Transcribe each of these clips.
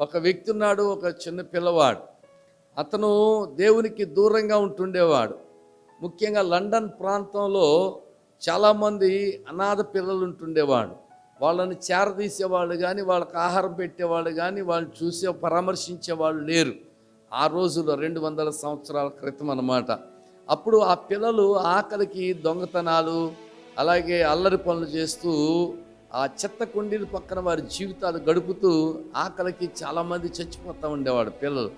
ఒక వ్యక్తి ఉన్నాడు ఒక చిన్న పిల్లవాడు. అతను దేవునికి దూరంగా ఉంటుండేవాడు. ముఖ్యంగా లండన్ ప్రాంతంలో చాలామంది అనాథ పిల్లలు ఉంటుండేవాడు. వాళ్ళని చేరదీసేవాళ్ళు కానీ వాళ్ళకి ఆహారం పెట్టేవాళ్ళు కానీ వాళ్ళని చూసే పరామర్శించే వాళ్ళు లేరు. ఆ రోజుల్లో రెండు వందల సంవత్సరాల క్రితం అన్నమాట. అప్పుడు ఆ పిల్లలు ఆకలికి దొంగతనాలు అలాగే అల్లరి పనులు చేస్తూ ఆ చెత్త కొండీల పక్కన వారి జీవితాలు గడుపుతూ ఆకలికి చాలామంది చచ్చిపోతూ ఉండేవాడు పిల్లలు.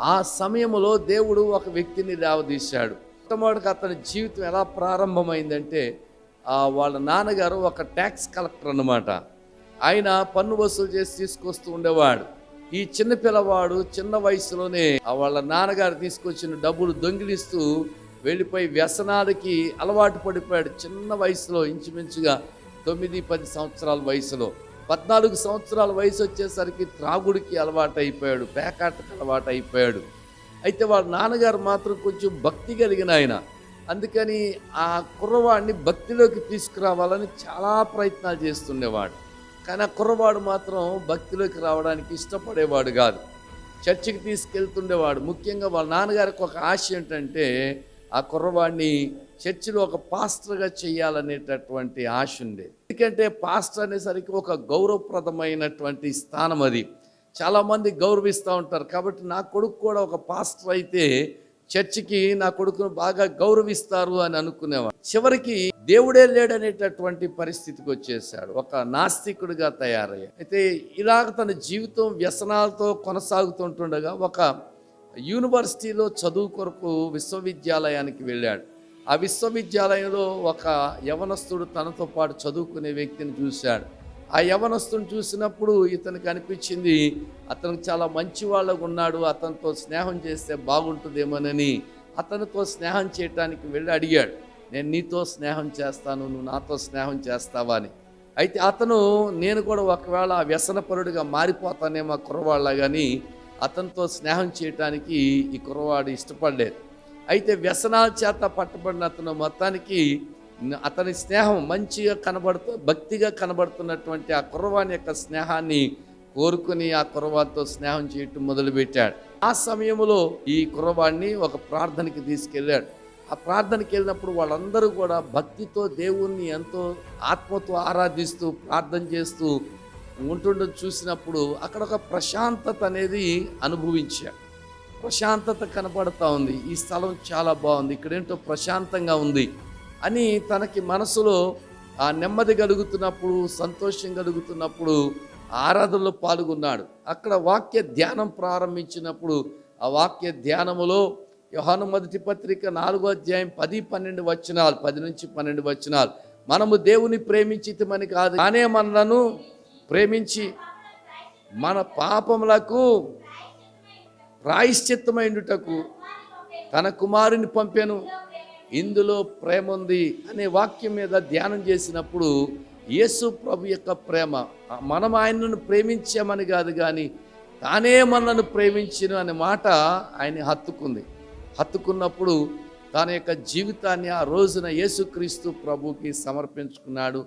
ఆ సమయంలో దేవుడు ఒక వ్యక్తిని లేవదీశాడు మొట్టమొదటికి అతని జీవితం ఎలా ప్రారంభమైందంటే వాళ్ళ నాన్నగారు ఒక ట్యాక్స్ కలెక్టర్ అన్నమాట. ఆయన పన్ను వసూలు చేసి తీసుకొస్తూ ఉండేవాడు. ఈ చిన్న పిల్లవాడు చిన్న వయసులోనే వాళ్ళ నాన్నగారు తీసుకొచ్చిన డబ్బులు దొంగిలిస్తూ వెళ్ళిపోయి వ్యసనాలకి అలవాటు పడిపోయాడు. చిన్న వయసులో ఇంచుమించుగా తొమ్మిది పది సంవత్సరాల వయసులో. పద్నాలుగు సంవత్సరాల వయసు వచ్చేసరికి త్రాగుడికి అలవాటు అయిపోయాడు పేకాటకు అలవాటు అయిపోయాడు అయితే వాళ్ళ నాన్నగారు మాత్రం కొంచెం భక్తి కలిగిన ఆయన. అందుకని ఆ కుర్రవాడిని భక్తిలోకి తీసుకురావాలని చాలా ప్రయత్నాలు చేస్తుండేవాడు. కానీ ఆ కుర్రవాడు మాత్రం భక్తిలోకి రావడానికి ఇష్టపడేవాడు కాదు. చర్చికి తీసుకెళ్తుండేవాడు. ముఖ్యంగా వాళ్ళ నాన్నగారికి ఒక ఆశ ఏంటంటే ఆ కుర్రవాడిని చర్చిలో ఒక పాస్టర్గా చేయాలనేటటువంటి ఆశ ఉండేది ఎందుకంటే పాస్టర్ అనేసరికి ఒక గౌరవప్రదమైనటువంటి స్థానం అది. చాలామంది గౌరవిస్తూ ఉంటారు. కాబట్టి నా కొడుకు కూడా ఒక పాస్టర్ అయితే చర్చికి నా కొడుకును బాగా గౌరవిస్తారు అని అనుకునేవాడు. చివరికి దేవుడే లేడనేటటువంటి పరిస్థితికి వచ్చేసాడు. ఒక నాస్తికుడిగా తయారయ్యాడు. అయితే ఇలాగ తన జీవితం వ్యసనాలతో కొనసాగుతుంటుండగా ఒక యూనివర్సిటీలో చదువు కొరకు విశ్వవిద్యాలయానికి వెళ్ళాడు. ఆ విశ్వవిద్యాలయంలో ఒక యవనస్తుడు తనతో పాటు చదువుకునే వ్యక్తిని చూశాడు. ఆ యవనస్తుని చూసినప్పుడు ఇతనికి అనిపించింది అతను చాలా మంచి వాళ్ళకు ఉన్నాడు అతనితో స్నేహం చేస్తే బాగుంటుందేమోనని అతనితో స్నేహం చేయటానికి వెళ్ళి అడిగాడు. నేను నీతో స్నేహం చేస్తాను నువ్వు నాతో స్నేహం చేస్తావా అని. అయితే అతను నేను కూడా ఒకవేళ వ్యసనపరుడిగా మారిపోతానేమో కురవాళ్ళ కుర్రవాళ్ళ కానీ అతనితో స్నేహం చేయటానికి ఈ కుర్రవాడు ఇష్టపడలేదు. అయితే వ్యసనాల చేత పట్టబడిన అతను మొత్తానికి అతని స్నేహం మంచిగా కనబడుతూ భక్తిగా కనబడుతున్నటువంటి ఆ కుర్రవాని యొక్క స్నేహాన్ని కోరుకుని ఆ కుర్రవాడితో స్నేహం చేయటం మొదలుపెట్టాడు. ఆ సమయంలో ఈ కుర్రవాడిని ఒక ప్రార్థనకి తీసుకెళ్ళాడు. ఆ ప్రార్థనకి వెళ్ళినప్పుడు వాళ్ళందరూ కూడా భక్తితో దేవుణ్ణి ఎంతో ఆత్మతో ఆరాధిస్తూ ప్రార్థన చేస్తూ ఉంటుండడం చూసినప్పుడు అక్కడ ఒక ప్రశాంతత అనేది అనుభవించాడు ప్రశాంతత కనపడతా ఉంది. ఈ స్థలం చాలా బాగుంది. ఇక్కడేంటో ప్రశాంతంగా ఉంది అని తనకి మనసులో ఆ నెమ్మది కలుగుతున్నప్పుడు సంతోషం కలుగుతున్నప్పుడు ఆరాధనలో పాల్గొన్నాడు. అక్కడ వాక్య ధ్యానం ప్రారంభించినప్పుడు ఆ వాక్య ధ్యానములో యోహాను మొదటి పత్రిక నాలుగో అధ్యాయం పది పన్నెండు వచనాలు పది నుంచి పన్నెండు వచనాలు. మనము దేవుని ప్రేమించితమని కాదు కానీ మనలను ప్రేమించి మన పాపములకు ప్రాయశ్చిత్తమైనటకు తన కుమారుని పంపాను. ఇందులో ప్రేమ ఉంది అనే వాక్యం మీద ధ్యానం చేసినప్పుడు యేసు ప్రభు యొక్క ప్రేమ మనం ఆయనను ప్రేమించామని కాదు కానీ తానే మనను ప్రేమించను అనే మాట ఆయన హత్తుకుంది. హత్తుకున్నప్పుడు తన యొక్క జీవితాన్ని ఆ రోజున యేసుక్రీస్తు ప్రభుకి సమర్పించుకున్నాడు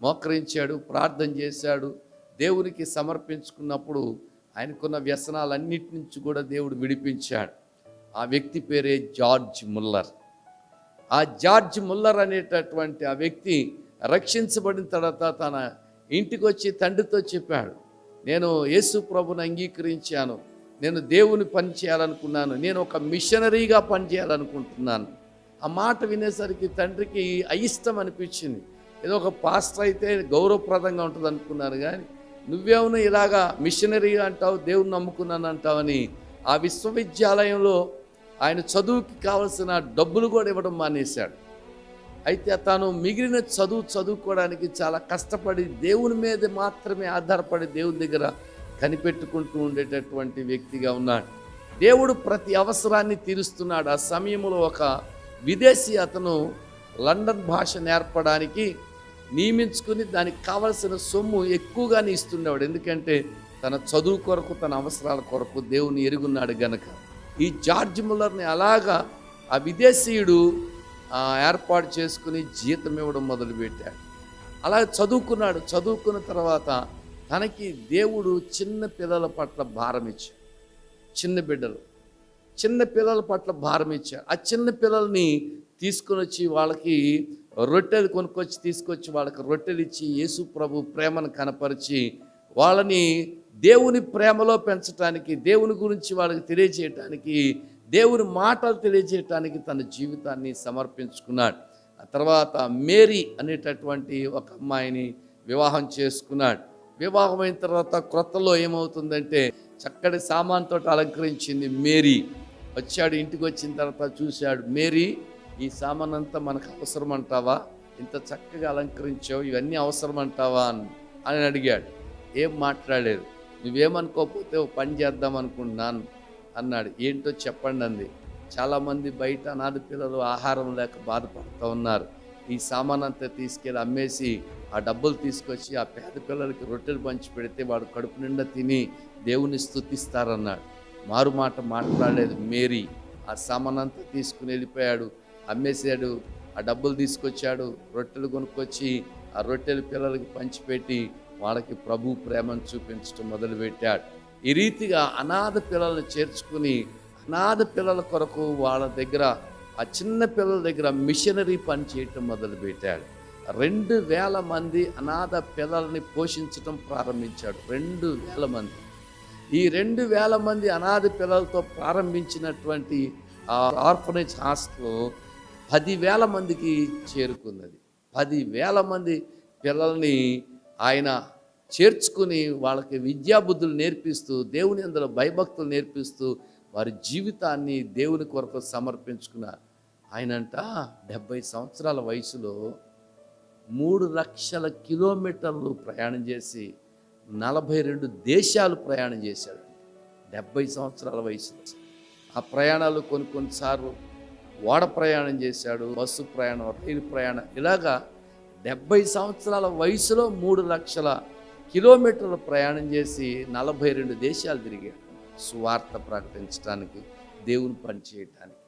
మోకరించాడు ప్రార్థన చేశాడు దేవునికి సమర్పించుకున్నప్పుడు ఆయనకున్న వ్యసనాలన్నిటి నుంచి కూడా దేవుడు విడిపించాడు. ఆ వ్యక్తి పేరే జార్జ్ ముల్లర్. ఆ జార్జ్ ముల్లర్ అనేటటువంటి ఆ వ్యక్తి రక్షించబడిన తర్వాత తన ఇంటికి వచ్చి తండ్రితో చెప్పాడు నేను యేసు ప్రభుని అంగీకరించాను. నేను దేవుని పని చేయాలనుకున్నాను. నేను ఒక మిషనరీగా పనిచేయాలనుకుంటున్నాను ఆ మాట వినేసరికి తండ్రికి అయిష్టం అనిపించింది. ఏదో ఒక పాస్టర్ అయితే గౌరవప్రదంగా ఉంటుంది అనుకున్నాను కానీ నువ్వేమో ఇలాగా మిషనరీ అంటావు దేవుని నమ్ముకున్నాను అంటావని ఆ విశ్వవిద్యాలయంలో ఆయన చదువుకి కావలసిన డబ్బులు కూడా ఇవ్వడం మానేశాడు. అయితే తాను మిగిలిన చదువు చదువుకోవడానికి చాలా కష్టపడి దేవుని మీద మాత్రమే ఆధారపడి దేవుని దగ్గర కనిపెట్టుకుంటూ ఉండేటటువంటి వ్యక్తిగా ఉన్నాడు. దేవుడు ప్రతి అవసరాన్ని తీరుస్తున్నాడు. ఆ సమయంలో ఒక విదేశీ అతను లండన్ భాష నేర్పడానికి నియమించుకుని దానికి కావలసిన సొమ్ము ఎక్కువగానే ఇస్తుండేవాడు. ఎందుకంటే తన చదువు కొరకు తన అవసరాల కొరకు దేవుని ఎరుగున్నాడు గనక. ఈ జార్జ్ ముల్లర్ని అలాగా ఆ విదేశీయుడు ఏర్పాటు చేసుకుని జీతం ఇవ్వడం మొదలుపెట్టాడు. అలా చదువుకున్నాడు. చదువుకున్న తర్వాత తనకి దేవుడు చిన్న పిల్లల పట్ల భారం ఇచ్చాడు. చిన్న బిడ్డలు. చిన్న పిల్లల పట్ల భారం ఇచ్చాడు. ఆ చిన్న పిల్లల్ని తీసుకొని వచ్చి వాళ్ళకి రొట్టెలు కొనుక్కొచ్చి తీసుకొచ్చి వాళ్ళకి రొట్టెలు ఇచ్చి యేసు ప్రభు ప్రేమను కనపరిచి వాళ్ళని దేవుని ప్రేమలో పెంచడానికి దేవుని గురించి వాళ్ళకి తెలియజేయటానికి దేవుని మాటలు తెలియజేయటానికి తన జీవితాన్ని సమర్పించుకున్నాడు. ఆ తర్వాత మేరీ అనేటటువంటి ఒక అమ్మాయిని వివాహం చేసుకున్నాడు. వివాహం అయిన తర్వాత క్రొత్తలో ఏమవుతుందంటే చక్కటి సామాన్తో అలంకరించింది మేరీ. వచ్చాడు ఇంటికి వచ్చిన తర్వాత చూశాడు మేరీ ఈ సామానంతా మనకు అవసరం అంటావా ఇంత చక్కగా అలంకరించావు ఇవన్నీ అవసరం అంటావా అని? అని అడిగాడు. ఏం మాట్లాడలేదు. నువ్వేమనుకోకపోతే ఓ పని చేద్దాం అనుకుంటున్నాను అన్నాడు. ఏంటో చెప్పండి అంది. చాలామంది బయట అనాథ పిల్లలు ఆహారం లేక బాధపడుతూ ఉన్నారు. ఈ సామాన్ అంతా తీసుకెళ్ళి అమ్మేసి ఆ డబ్బులు తీసుకొచ్చి ఆ పేద పిల్లలకి రొట్టెలు పంచి పెడితే వాడు కడుపు నిండా తిని దేవుని స్థుతిస్తారన్నాడు మారు మాట మాట్లాడలేదు మేరీ. ఆ సామాన్ అంతా తీసుకుని వెళ్ళిపోయాడు. అమ్మేశాడు. ఆ డబ్బులు తీసుకొచ్చాడు. రొట్టెలు కొనుక్కొచ్చి ఆ రొట్టెలు పిల్లలకి పంచిపెట్టి వాళ్ళకి ప్రభు ప్రేమను చూపించడం మొదలుపెట్టాడు. ఈ రీతిగా అనాథ పిల్లల్ని చేర్చుకుని అనాథ పిల్లల కొరకు వాళ్ళ దగ్గర ఆ చిన్న పిల్లల దగ్గర మిషనరీ పని చేయటం మొదలుపెట్టాడు. రెండు వేల మంది అనాథ పిల్లల్ని పోషించటం ప్రారంభించాడు. రెండు వేల మంది. ఈ రెండు వేల మంది అనాథ పిల్లలతో ప్రారంభించినటువంటి ఆర్ఫనేజ్ హాస్టల్ పదివేల మందికి చేరుకున్నది. పదివేల మంది పిల్లల్ని ఆయన చేర్చుకుని వాళ్ళకి విద్యాబుద్ధులు నేర్పిస్తూ దేవుని అందులో భయభక్తులు నేర్పిస్తూ వారి జీవితాన్ని దేవుని కొరకు సమర్పించుకున్నారు. ఆయనంట డెబ్భై సంవత్సరాల వయసులో మూడు లక్షల కిలోమీటర్లు ప్రయాణం చేసి నలభై రెండు దేశాలు ప్రయాణం చేశాడు. డెబ్భై సంవత్సరాల వయసులో. ఆ ప్రయాణాలు కొన్ని కొన్నిసార్లు ఓడ ప్రయాణం చేశాడు బస్సు ప్రయాణం రైలు ప్రయాణం. ఇలాగా డెబ్బై సంవత్సరాల వయసులో మూడు లక్షల కిలోమీటర్లు ప్రయాణం చేసి నలభై రెండు దేశాలు తిరిగాడు. సువార్త ప్రకటించడానికి దేవుని పనిచేయటానికి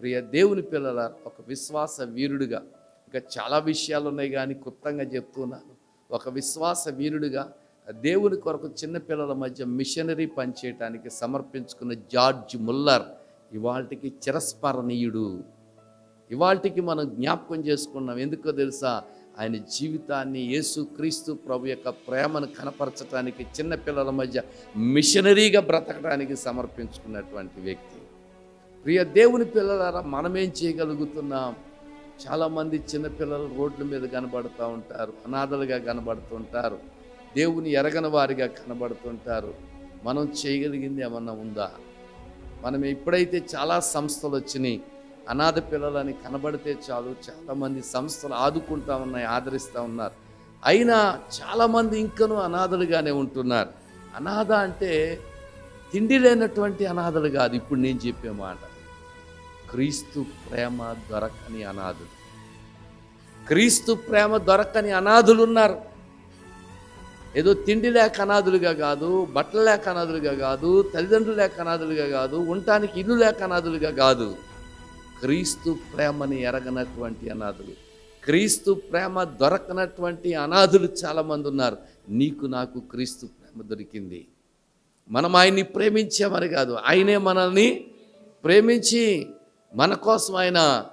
ప్రియ దేవుని పిల్లల ఒక విశ్వాస వీరుడిగా ఇంకా చాలా విషయాలు ఉన్నాయి కానీ క్లుప్తంగా చెప్తున్నాను. ఒక విశ్వాస వీరుడిగా దేవుని కొరకు చిన్నపిల్లల మధ్య మిషనరీ పనిచేయటానికి సమర్పించుకున్న జార్జ్ ముల్లర్ ఇవాళకి చిరస్మరణీయుడు. ఇవాళకి మనం జ్ఞాపకం చేసుకున్నాం. ఎందుకో తెలుసా? ఆయన జీవితాన్ని యేసు క్రీస్తు ప్రభు యొక్క ప్రేమను కనపరచడానికి చిన్నపిల్లల మధ్య మిషనరీగా బ్రతకడానికి సమర్పించుకున్నటువంటి వ్యక్తి. ప్రియ దేవుని పిల్లలారా మనమేం చేయగలుగుతున్నాం? చాలామంది చిన్నపిల్లలు రోడ్ల మీద కనబడుతూ ఉంటారు అనాథలుగా కనబడుతుంటారు దేవుని ఎరగని వారిగా కనబడుతుంటారు మనం చేయగలిగింది ఏమన్నా ఉందా? మనం ఎప్పుడైతే చాలా సంస్థలు వచ్చినాయి అనాథ పిల్లలని కనబడితే చాలు చాలామంది సంస్థలు ఆదుకుంటా ఉన్నాయి ఆదరిస్తూ ఉన్నారు. అయినా చాలామంది ఇంకనూ అనాథలుగానే ఉంటున్నారు. అనాథ అంటే తిండి లేనటువంటి అనాథలు కాదు ఇప్పుడు నేను చెప్పే మాట. క్రీస్తు ప్రేమ దొరకని అనాథులు. క్రీస్తు ప్రేమ దొరకని అనాథులు ఉన్నారు ఏదో తిండి లేక అనాథులుగా కాదు బట్టలు లేక అనాథులుగా కాదు తల్లిదండ్రులు లేక అనాథులుగా కాదు ఉండటానికి ఇల్లు లేక అనాథులుగా కాదు. క్రీస్తు ప్రేమని ఎరగనటువంటి అనాథులు క్రీస్తు ప్రేమ దొరకనటువంటి అనాథులు చాలామంది ఉన్నారు. నీకు నాకు క్రీస్తు ప్రేమ దొరికింది. మనం ఆయన్ని ప్రేమించామని కాదు. ఆయనే మనల్ని ప్రేమించి మన కోసం ఆయన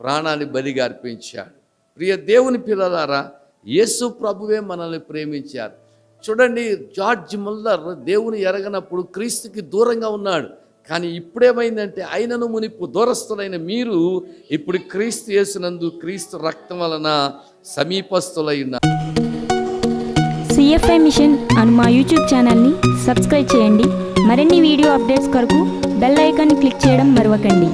ప్రాణాన్ని బలిగా అర్పించాడు. ప్రియ దేవుని పిల్లలారా యేసు ప్రభువే మనల్ని ప్రేమించారు. చూడండి జార్జ్ ముల్లర్ దేవుని ఎరగనప్పుడు క్రీస్తుకి దూరంగా ఉన్నాడు. కానీ ఇప్పుడేమైందంటే ఆయనను మునిపు దూరస్తులైన మీరు ఇప్పుడు క్రీస్తు చేసినందు క్రీస్తు రక్తం వలన సమీపస్తులై సిఎఫ్ఐ మిషన్ అను మా యూట్యూబ్ ఛానల్ని సబ్స్క్రైబ్ చేయండి. మరిన్ని వీడియో అప్డేట్స్ కొరకు బెల్ ఐకాన్ క్లిక్ చేయడం మరవకండి.